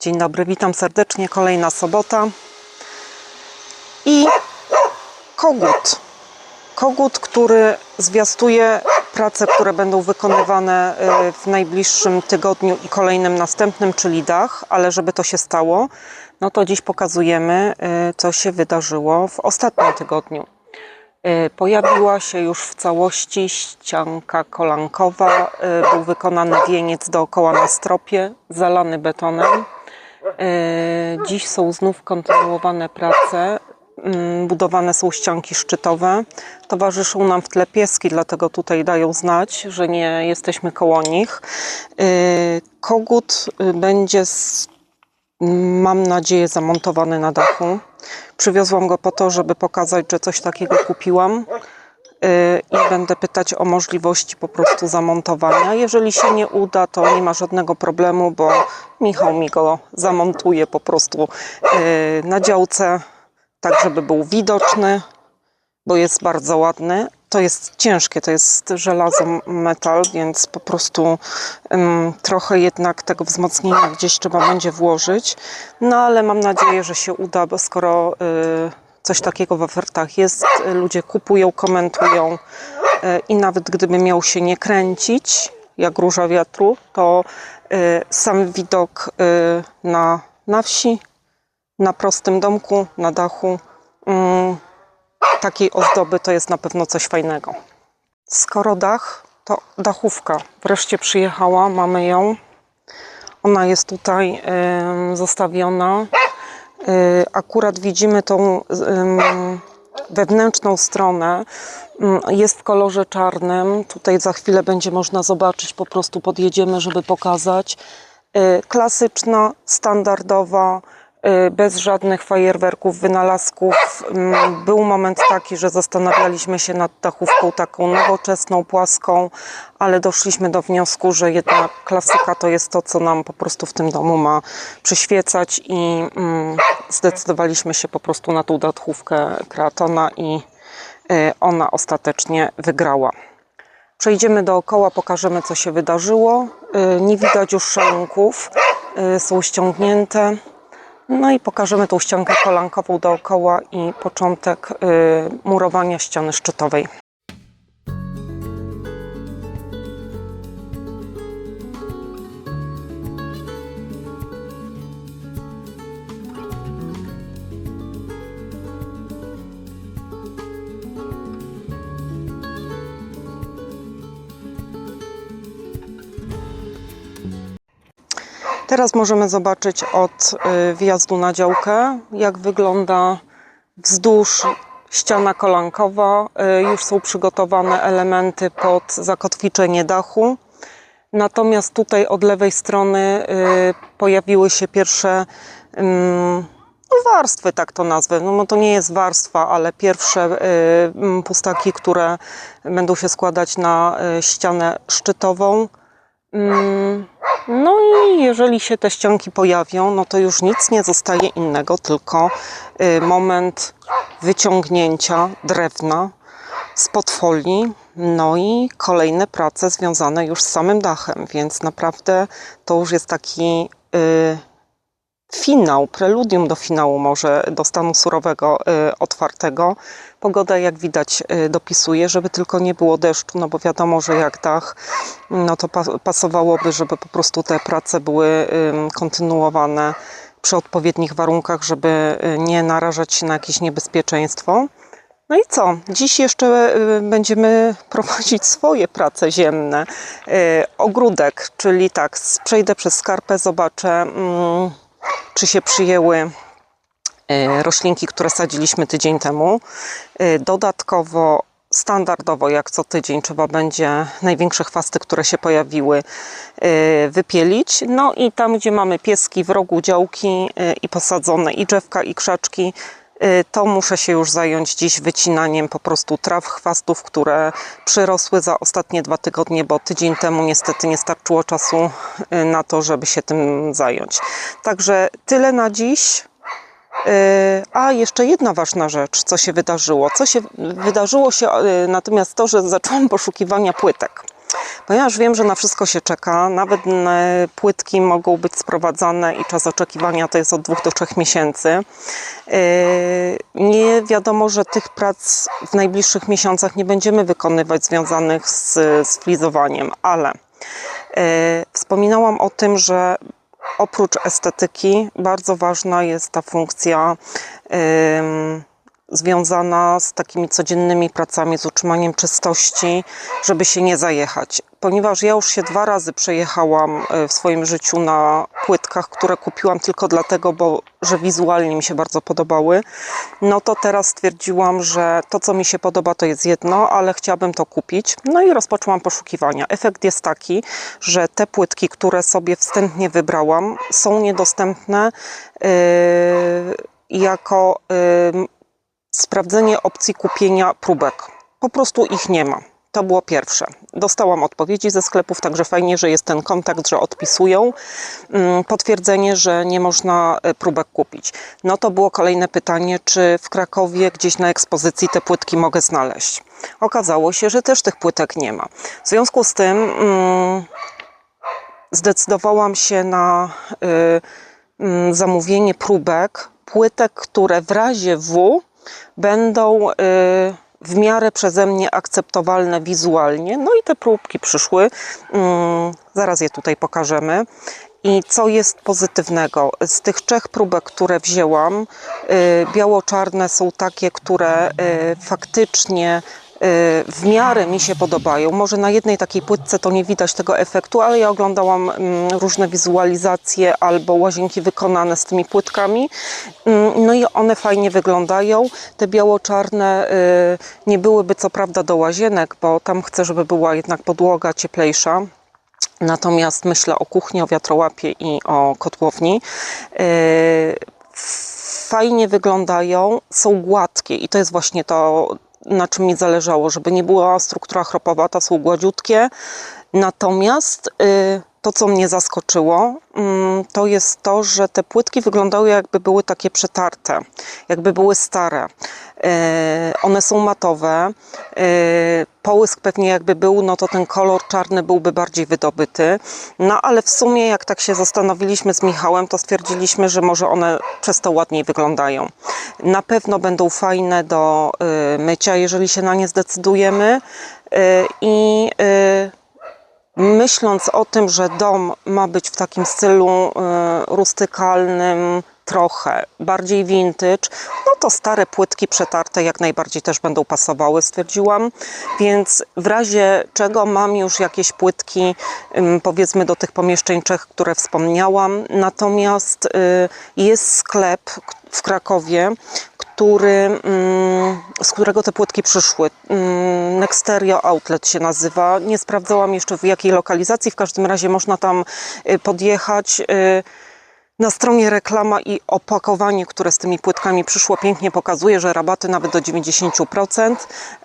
Dzień dobry, witam serdecznie. Kolejna sobota. I kogut. Kogut, który zwiastuje prace, które będą wykonywane y, w najbliższym tygodniu i kolejnym następnym, czyli dach, ale żeby to się stało, no to dziś pokazujemy, y, co się wydarzyło w ostatnim tygodniu. Y, Pojawiła się już w całości ścianka kolankowa, był wykonany wieniec dookoła na stropie, zalany betonem. Y, Dziś są znów kontynuowane prace. Mm, Budowane są ścianki szczytowe. Towarzyszą nam w tle pieski, dlatego tutaj dają znać, że nie jesteśmy koło nich. Y, Kogut y, będzie, mam nadzieję, zamontowany na dachu. Przywiozłam go po to, żeby pokazać, że coś takiego kupiłam i będę pytać o możliwości po prostu zamontowania. Jeżeli się nie uda, to nie ma żadnego problemu, bo Michał mi go zamontuje po prostu y, na działce, tak żeby był widoczny, bo jest bardzo ładny. To jest ciężkie, to jest żelazo metal, więc po prostu ym, trochę jednak tego wzmocnienia gdzieś trzeba będzie włożyć. No ale mam nadzieję, że się uda, bo skoro y, coś takiego w ofertach jest, ludzie kupują, komentują y, i nawet gdyby miał się nie kręcić, jak róża wiatru, to y, sam widok y, na, na wsi, na prostym domku, na dachu, mm, takiej ozdoby to jest na pewno coś fajnego. Skoro dach, to dachówka wreszcie przyjechała, mamy ją. Ona jest tutaj zostawiona. Y, akurat widzimy tą wewnętrzną stronę. Mm, Jest w kolorze czarnym. Tutaj za chwilę będzie można zobaczyć, po prostu podjedziemy, żeby pokazać. Y, Klasyczna, standardowa, bez żadnych fajerwerków, wynalazków. Mm, Był moment taki, że zastanawialiśmy się nad dachówką taką nowoczesną, płaską, ale doszliśmy do wniosku, że jednak klasyka to jest to, co nam po prostu w tym domu ma przyświecać i mm, zdecydowaliśmy się po prostu na tą dachówkę Kreatona i y, ona ostatecznie wygrała. Przejdziemy dookoła, pokażemy co się wydarzyło. Y, Nie widać już szalunków, y, są ściągnięte. No i pokażemy tą ściankę kolankową dookoła i początek y, murowania ściany szczytowej. Teraz możemy zobaczyć od y, wjazdu na działkę, jak wygląda wzdłuż ściana kolankowa. Y, Już są przygotowane elementy pod zakotwiczenie dachu. Natomiast tutaj od lewej strony y, pojawiły się pierwsze ym, no warstwy, tak to nazwę. No, no to nie jest warstwa, ale pierwsze mm, pustaki, które będą się składać na ścianę szczytową. No i jeżeli się te ścianki pojawią, no to już nic nie zostaje innego, tylko y, moment wyciągnięcia drewna spod folii, no i kolejne prace związane już z samym dachem, więc naprawdę to już jest taki y, finał, preludium do finału może, do stanu surowego, y, otwartego. Pogoda jak widać y, dopisuje, żeby tylko nie było deszczu, no bo wiadomo, że jak dach, no to pa- pasowałoby, żeby po prostu te prace były kontynuowane przy odpowiednich warunkach, żeby y, nie narażać się na jakieś niebezpieczeństwo. No i co? Dziś jeszcze będziemy prowadzić swoje prace ziemne. Ogródek, czyli tak, przejdę przez skarpę, zobaczę, mm, czy się przyjęły y, roślinki, które sadziliśmy tydzień temu. Y, Dodatkowo, standardowo, jak co tydzień, trzeba będzie największe chwasty, które się pojawiły, y, wypielić. No i tam, gdzie mamy pieski w rogu działki i posadzone i drzewka, i krzaczki, to muszę się już zająć dziś wycinaniem po prostu traw, chwastów, które przyrosły za ostatnie dwa tygodnie, bo tydzień temu niestety nie starczyło czasu y, na to, żeby się tym zająć. Także tyle na dziś. Yy, A jeszcze jedna ważna rzecz, co się wydarzyło. Co się wydarzyło się natomiast to, że zaczęłam poszukiwania płytek. Ponieważ wiem, że na wszystko się czeka, nawet płytki mogą być sprowadzane i czas oczekiwania to jest od dwóch do trzech miesięcy. Yy, Nie wiadomo, że tych prac w najbliższych miesiącach nie będziemy wykonywać związanych z, z flizowaniem, ale yy, wspominałam o tym, że oprócz estetyki bardzo ważna jest ta funkcja ym, związana z takimi codziennymi pracami, z utrzymaniem czystości, żeby się nie zajechać. Ponieważ ja już się dwa razy przejechałam y, w swoim życiu na płytkach, które kupiłam tylko dlatego, bo że wizualnie mi się bardzo podobały, no to teraz stwierdziłam, że to, co mi się podoba, to jest jedno, ale chciałabym to kupić. No i rozpoczęłam poszukiwania. Efekt jest taki, że te płytki, które sobie wstępnie wybrałam, są niedostępne yy, jako sprawdzenie opcji kupienia próbek. Po prostu ich nie ma. To było pierwsze. Dostałam odpowiedzi ze sklepów, także fajnie, że jest ten kontakt, że odpisują. Mm, Potwierdzenie, że nie można e, próbek kupić. No to było kolejne pytanie, czy w Krakowie gdzieś na ekspozycji te płytki mogę znaleźć. Okazało się, że też tych płytek nie ma. W związku z tym mm, zdecydowałam się na y, mm, zamówienie próbek, płytek, które w razie W będą y, w miarę przeze mnie akceptowalne wizualnie. No i te próbki przyszły. Mm, Zaraz je tutaj pokażemy. I co jest pozytywnego? Z tych trzech próbek, które wzięłam, y, biało-czarne są takie, które y, faktycznie w miarę mi się podobają. Może na jednej takiej płytce to nie widać tego efektu, ale ja oglądałam mm, różne wizualizacje albo łazienki wykonane z tymi płytkami. Mm, No i one fajnie wyglądają. Te biało-czarne y, nie byłyby co prawda do łazienek, bo tam chcę, żeby była jednak podłoga cieplejsza. Natomiast myślę o kuchni, o wiatrołapie i o kotłowni. Yy, Fajnie wyglądają, są gładkie i to jest właśnie to, na czym mi zależało, żeby nie była struktura chropowata, są gładziutkie. Natomiast yy, to, co mnie zaskoczyło, mm, to jest to, że te płytki wyglądały jakby były takie przetarte, jakby były stare. Yy, One są matowe. Yy, Połysk pewnie jakby był, no to ten kolor czarny byłby bardziej wydobyty. No ale w sumie, jak tak się zastanowiliśmy z Michałem, to stwierdziliśmy, że może one przez to ładniej wyglądają. Na pewno będą fajne do yy, mycia, jeżeli się na nie zdecydujemy. I myśląc o tym, że dom ma być w takim stylu rustykalnym, trochę bardziej vintage, no to stare płytki przetarte jak najbardziej też będą pasowały, stwierdziłam. Więc w razie czego mam już jakieś płytki, powiedzmy do tych pomieszczeń trzech, które wspomniałam. Natomiast y, jest sklep w Krakowie, który, z którego te płytki przyszły. Nexterio Outlet się nazywa. Nie sprawdzałam jeszcze w jakiej lokalizacji. W każdym razie można tam y, podjechać. Na stronie reklama i opakowanie, które z tymi płytkami przyszło, pięknie pokazuje, że rabaty nawet do 90%.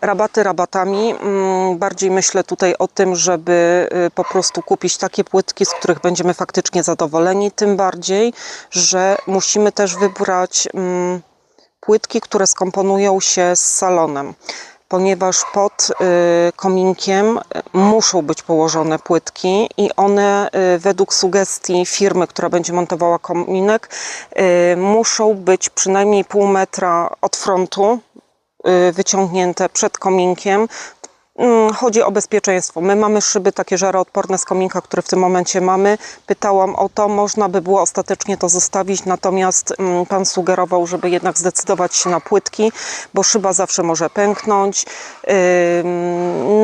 Rabaty rabatami. mm, Bardziej myślę tutaj o tym, żeby y, po prostu kupić takie płytki, z których będziemy faktycznie zadowoleni. Tym bardziej, że musimy też wybrać. mm, płytki, które skomponują się z salonem, ponieważ pod y, kominkiem y, muszą być położone płytki i one y, według sugestii firmy, która będzie montowała kominek, muszą być przynajmniej pół metra od frontu wyciągnięte przed kominkiem. Mm, Chodzi o bezpieczeństwo. My mamy szyby takie żaroodporne z kominka, które w tym momencie mamy. Pytałam o to, można by było ostatecznie to zostawić, natomiast mm, pan sugerował, żeby jednak zdecydować się na płytki, bo szyba zawsze może pęknąć.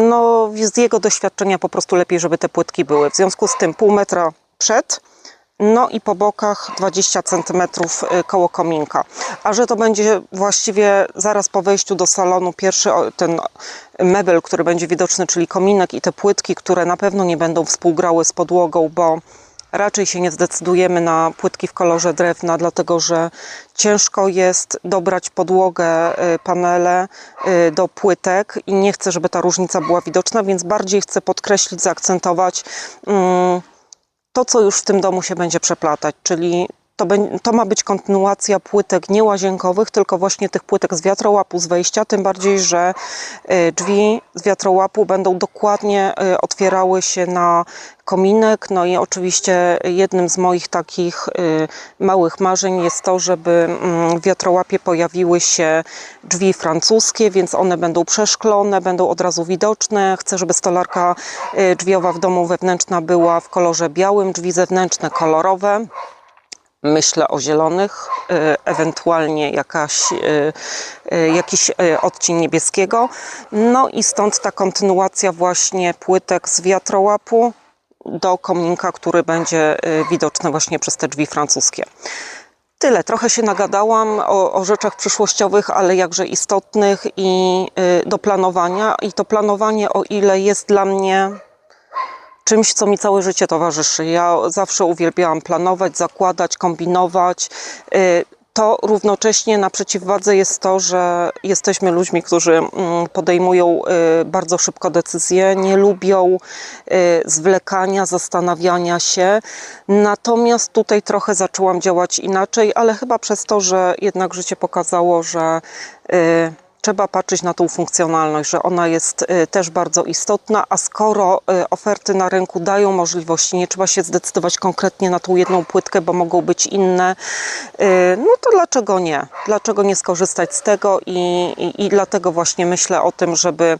No, z jego doświadczenia po prostu lepiej, żeby te płytki były. W związku z tym pół metra przed, no i po bokach 20 cm koło kominka. A że to będzie właściwie zaraz po wejściu do salonu pierwszy ten mebel, który będzie widoczny, czyli kominek i te płytki, które na pewno nie będą współgrały z podłogą, bo raczej się nie zdecydujemy na płytki w kolorze drewna, dlatego że ciężko jest dobrać podłogę, y, panele y, do płytek i nie chcę, żeby ta różnica była widoczna, więc bardziej chcę podkreślić, zaakcentować mm, to, co już w tym domu się będzie przeplatać, czyli to, to ma być kontynuacja płytek nie łazienkowych, tylko właśnie tych płytek z wiatrołapu z wejścia, tym bardziej, że y, drzwi z wiatrołapu będą dokładnie y, otwierały się na kominek. No i oczywiście jednym z moich takich y, małych marzeń jest to, żeby mm, w wiatrołapie pojawiły się drzwi francuskie, więc one będą przeszklone, będą od razu widoczne. Chcę, żeby stolarka drzwiowa w domu wewnętrzna była w kolorze białym, drzwi zewnętrzne kolorowe. Myślę o zielonych, y, ewentualnie jakaś, y, y, jakiś odcień niebieskiego. No i stąd ta kontynuacja właśnie płytek z wiatrołapu do kominka, który będzie widoczny właśnie przez te drzwi francuskie. Tyle, trochę się nagadałam o, o rzeczach przyszłościowych, ale jakże istotnych i do planowania. I to planowanie, o ile jest dla mnie czymś, co mi całe życie towarzyszy. Ja zawsze uwielbiałam planować, zakładać, kombinować. Y, To równocześnie na przeciwwadze jest to, że jesteśmy ludźmi, którzy mm, podejmują y, bardzo szybko decyzje, nie lubią y, zwlekania, zastanawiania się. Natomiast tutaj trochę zaczęłam działać inaczej, ale chyba przez to, że jednak życie pokazało, że trzeba patrzeć na tą funkcjonalność, że ona jest y, też bardzo istotna, a skoro y, oferty na rynku dają możliwości, nie trzeba się zdecydować konkretnie na tą jedną płytkę, bo mogą być inne, y, no to dlaczego nie? Dlaczego nie skorzystać z tego i, i, i dlatego właśnie myślę o tym, żeby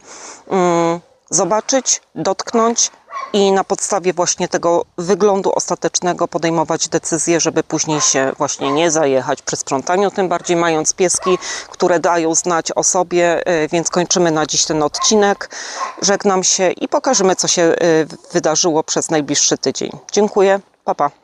mm, zobaczyć, dotknąć i na podstawie właśnie tego wyglądu ostatecznego podejmować decyzję, żeby później się właśnie nie zajechać przy sprzątaniu, tym bardziej mając pieski, które dają znać o sobie, y, więc kończymy na dziś ten odcinek. Żegnam się i pokażemy, co się y, wydarzyło przez najbliższy tydzień. Dziękuję, pa pa.